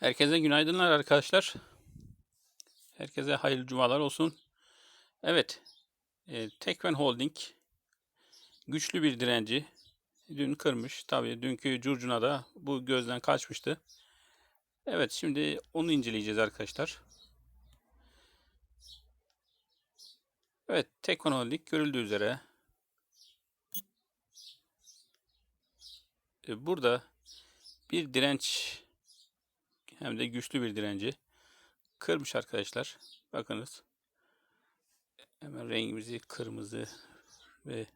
Herkese günaydınlar arkadaşlar. Herkese hayırlı cumalar olsun. Evet, e, Tekfen Holding güçlü bir direnci dün kırmış. Tabii dünkü curcuna bu gözden kaçmıştı. Evet, şimdi onu inceleyeceğiz arkadaşlar. Evet, Tekfen Holding görüldüğü üzere e, burada bir direnç hem de güçlü bir direnci kırmış arkadaşlar. Bakınız. Hemen rengimizi kırmızı ve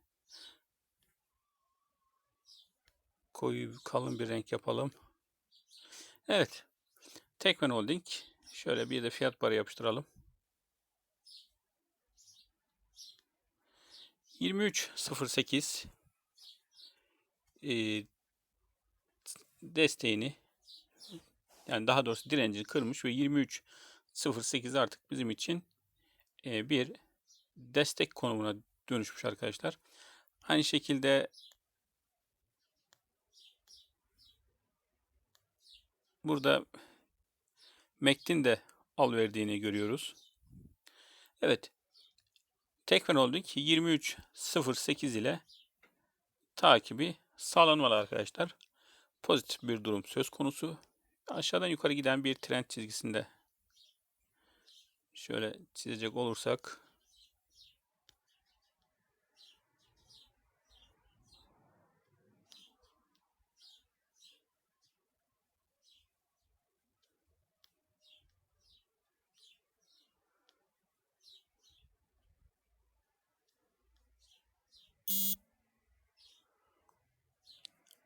koyu kalın bir renk yapalım. Evet. Tekmen Holding. Şöyle bir de fiyat barı yapıştıralım. 23.08 e, desteğini yani daha doğrusu direncini kırmış ve 23.08 artık bizim için e, bir destek konumuna dönüşmüş arkadaşlar. Aynı şekilde burada MACD'in de al verdiğini görüyoruz. Evet. Tekfen Holding 23.08 ile takibi sağlanmalı arkadaşlar. Pozitif bir durum söz konusu. Aşağıdan yukarı giden bir trend çizgisinde şöyle çizecek olursak.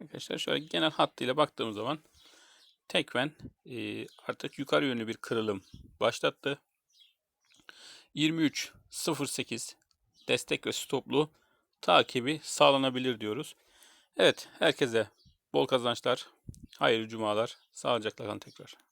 Arkadaşlar şöyle genel hattıyla baktığımız zaman Tekven e, artık yukarı yönlü bir kırılım başlattı. 23.08 destek ve stoplu takibi sağlanabilir diyoruz. Evet herkese bol kazançlar, hayırlı cumalar, sağlıcakla kalın tekrar.